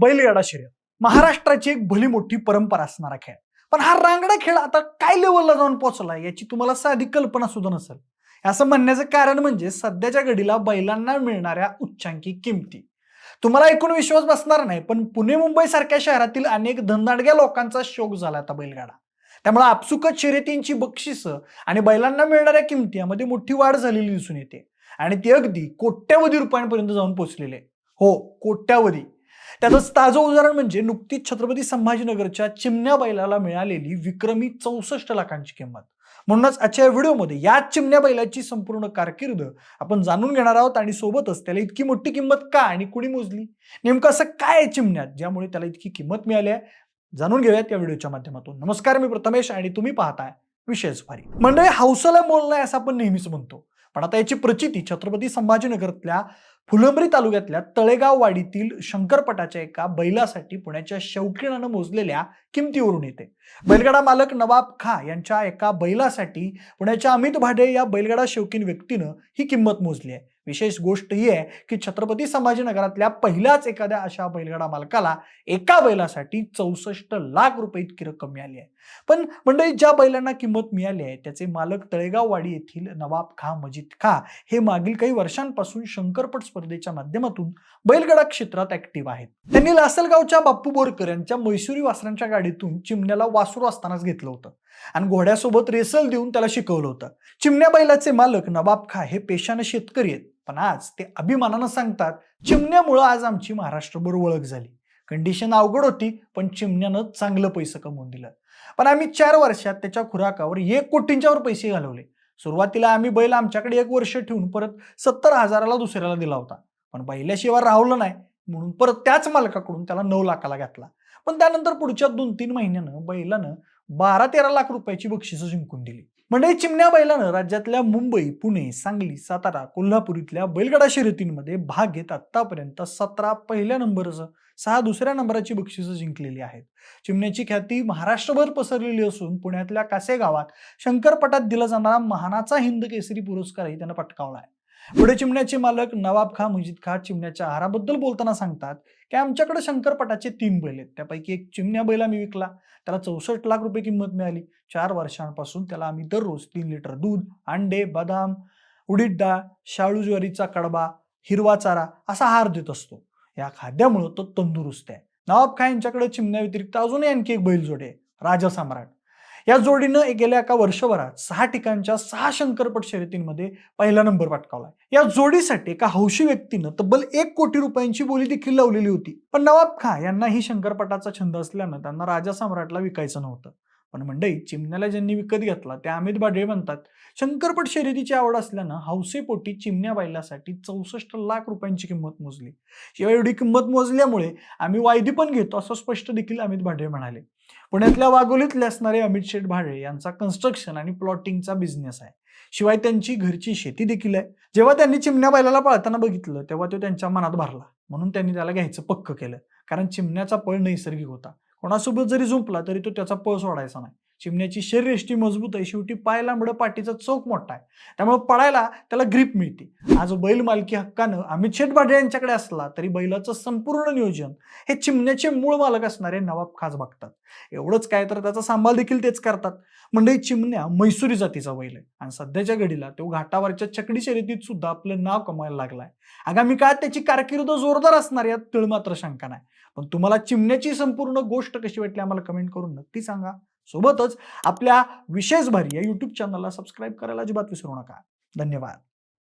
बैलगाडा शर्यत. महाराष्ट्राची एक भली मोठी परंपरा असणारा खेळ. पण हा रांगडा खेळ आता काय लेवलला जाऊन पोहोचला याची तुम्हाला साधी कल्पना सुद्धा नसेल. असं म्हणण्याचं कारण म्हणजे सध्याच्या घडीला बैलांना मिळणाऱ्या उच्चांकी किमती. तुम्हाला ऐकून विश्वास बसणार नाही पण पुणे मुंबई सारख्या शहरातील अनेक धनदाडग्या लोकांचा शोक झाला आता बैलगाडा. त्यामुळे आपसुकच शर्यतींची बक्षिसं आणि बैलांना मिळणाऱ्या किमती यामध्ये मोठी वाढ झालेली दिसून येते. आणि ती अगदी कोट्यावधी रुपयांपर्यंत जाऊन पोहोचलेले. आहे हो कोट्यावधी. त्यातच ताजं उदाहरण म्हणजे नुकतीच छत्रपती संभाजीनगरच्या चिमण्या बैलाला मिळालेली विक्रमी चौसष्ट लाखांची किंमत. म्हणूनच आजच्या व्हिडिओमध्ये या चिमण्या बैलाची संपूर्ण कारकीर्द आपण जाणून घेणार आहोत आणि सोबतच त्याला इतकी मोठी किंमत का आणि कुणी मोजली? नेमकं असं काय आहे चिमण्यात? ज्यामुळे त्याला इतकी किंमत मिळाली आहे? जाणून घेऊयात या व्हिडिओच्या माध्यमातून. नमस्कार मी प्रथमेश आणि तुम्ही पाहताय विशेष भारी मंडळी हौसाला मोल नाही असं आपण नेहमीच म्हणतो. पण आता याची प्रचिती छत्रपती संभाजीनगरातल्या फुलंब्री तालुक्यातल्या तळेगाव वाडीतील शंकरपटाच्या एका बैलासाठी पुण्याच्या शौकीनानं मोजलेल्या किमतीवरून येते. बैलगाडा मालक नवाब खा यांच्या एका बैलासाठी पुण्याच्या अमित भाडे या बैलगाडा शौकीन व्यक्तीनं ही किंमत मोजली आहे. विशेष गोष्ट ही आहे की छत्रपती संभाजीनगरातल्या पहिल्याच एखाद्या अशा बैलगाडा मालकाला एका बैलासाठी चौसष्ट लाख रुपये इतकी रक्कम मिळाली आहे. पण मंडळी ज्या बैलांना किंमत मिळाली आहे त्याचे मालक तळेगाव वाडी येथील नवाब खा मजिद खा हे मागील काही वर्षांपासून शंकरपट स्पर्धेच्या माध्यमातून बैलगडा क्षेत्रात ऍक्टिव्ह आहेत. त्यांनी लासलगावच्या बाप्पू बोरकर यांच्या मैसुरी वासरांच्या गाडीतून चिमण्याला वासरू असतानाच घेतलं होतं. आणि घोड्यासोबत रेसल देऊन त्याला शिकवलं होतं. चिमण्या बैलाचे मालक नवाब खा हे पेशाने शेतकरी आहेत. पण आज ते अभिमानानं सांगतात चिमण्यामुळं आज आमची महाराष्ट्रभर ओळख झाली. कंडिशन अवघड होती पण चिमण्यानं चांगलं पैसे कमवून दिलं. पण आम्ही चार वर्षात त्याच्या खुराकावर एक कोटींच्यावर पैसे घालवले. सुरुवातीला आम्ही बैल आमच्याकडे एक वर्ष ठेवून परत सत्तर हजाराला दुसऱ्याला दिला होता. पण बैल्याशिवाय राहवलं नाही. म्हणून परत त्याच मालकाकडून त्याला नऊ लाखाला घातला. पण त्यानंतर पुढच्या दोन तीन महिन्यानं बैलानं बारा तेरा लाख रुपयाची बक्षिसं जिंकून दिली. म्हणजे चिमण्या बैलानं राज्यातल्या मुंबई पुणे सांगली सातारा कोल्हापूर इथल्या बैलगडा शर्यतींमध्ये भाग घेत आतापर्यंत सतरा पहिल्या नंबरचं सहा दुसऱ्या नंबराची बक्षिसं जिंकलेली आहेत. चिमण्याची ख्याती महाराष्ट्रभर पसरलेली असून पुण्यातल्या कासे गावात शंकरपटात दिला जाणारा महानाचा हिंद केसरी पुरस्कारही त्यानं पटकावला आहे. पुढे चिमण्याचे मालक नवाब खा मुजिद खा चिमण्याच्या आहाराबद्दल बोलताना सांगतात की आमच्याकडे शंकरपटाचे तीन बैल आहेत. त्यापैकी एक चिमण्या बैल आम्ही विकला. त्याला चौसष्ट लाख रुपये किंमत मिळाली. चार वर्षांपासून त्याला आम्ही दररोज तीन लिटर दूध अंडे बदाम उडीद डाळ शाळू ज्वारीचा कडबा हिरवा चारा असा आहार देत असतो. या खाद्यामुळं तो तंदुरुस्त आहे. नवाब खा यांच्याकडे चिमण्या व्यतिरिक्त अजूनही आणखी एक बैल जोडे आहे, राजा सम्राट. या जोडीनं गेल्या एका वर्षभरात सहा ठिकाणच्या सहा शंकरपट शर्यतींमध्ये पहिला नंबर पटकावला या जोडीसाठी एका हौशी व्यक्तीनं तब्बल एक कोटी रुपयांची बोली देखील लावलेली होती. पण नवाब खा यांना ही शंकरपटाचा छंद असल्यानं त्यांना राजा सम्राटला विकायचं नव्हतं. पण मंडई चिमण्याला ज्यांनी विकत घेतला ते अमित भाडे म्हणतात शंकरपट शर्यतीची आवड असल्यानं हौसेपोटी चिमण्या बैलासाठी चौसष्ट लाख रुपयांची किंमत मोजली. शिवाय एवढी किंमत मोजल्यामुळे आम्ही वायदी पण घेतो असं स्पष्ट देखील अमित भाडे म्हणाले. पुण्यातल्या वाघोलीतले असणारे अमित शेठ भाडे यांचा कन्स्ट्रक्शन आणि प्लॉटिंगचा बिझनेस आहे. शिवाय त्यांची घरची शेती देखील आहे. जेव्हा त्यांनी चिमण्या बैलाला पाळताना बघितलं तेव्हा तो त्यांच्या मनात भरला. म्हणून त्यांनी त्याला घ्यायचं पक्क केलं. कारण चिमण्याचा पळ नैसर्गिक होता. कोणासोबत जरी झुंपला तरी तो त्याचा पळ सोडायचा नाही. चिमण्याची शरीरयष्टी मजबूत आहे. शेवटी पाय लांबडं पाठीचा चौक मोठा आहे. त्यामुळे पळायला त्याला ग्रीप मिळते. आज बैल मालकी हक्कानं अमित शेटबाडे यांच्याकडे असला तरी बैलाचं संपूर्ण नियोजन हे चिमण्याचे मूळ मालक असणारे नवाब खास बघतात. एवढंच काय तर त्याचा सांभाळ देखील तेच करतात. म्हणजे चिमण्या मैसुरी जातीचा बैल आहे. आणि सध्याच्या घडीला तो घाटावरच्या चकडी शर्यतीत सुद्धा आपलं नाव कमायला लागलाय. आगामी काळात त्याची कारकीर्द जोरदार असणार यात तिळ मात्र शंका नाही. पण तुम्हाला चिमण्याची संपूर्ण गोष्ट कशी वाटली आम्हाला कमेंट करून नक्की सांगा. सोबतच आपल्या विशेष भारी या यूट्यूब चॅनलला सबस्क्राईब करायला अजिबात विसरू नका. धन्यवाद.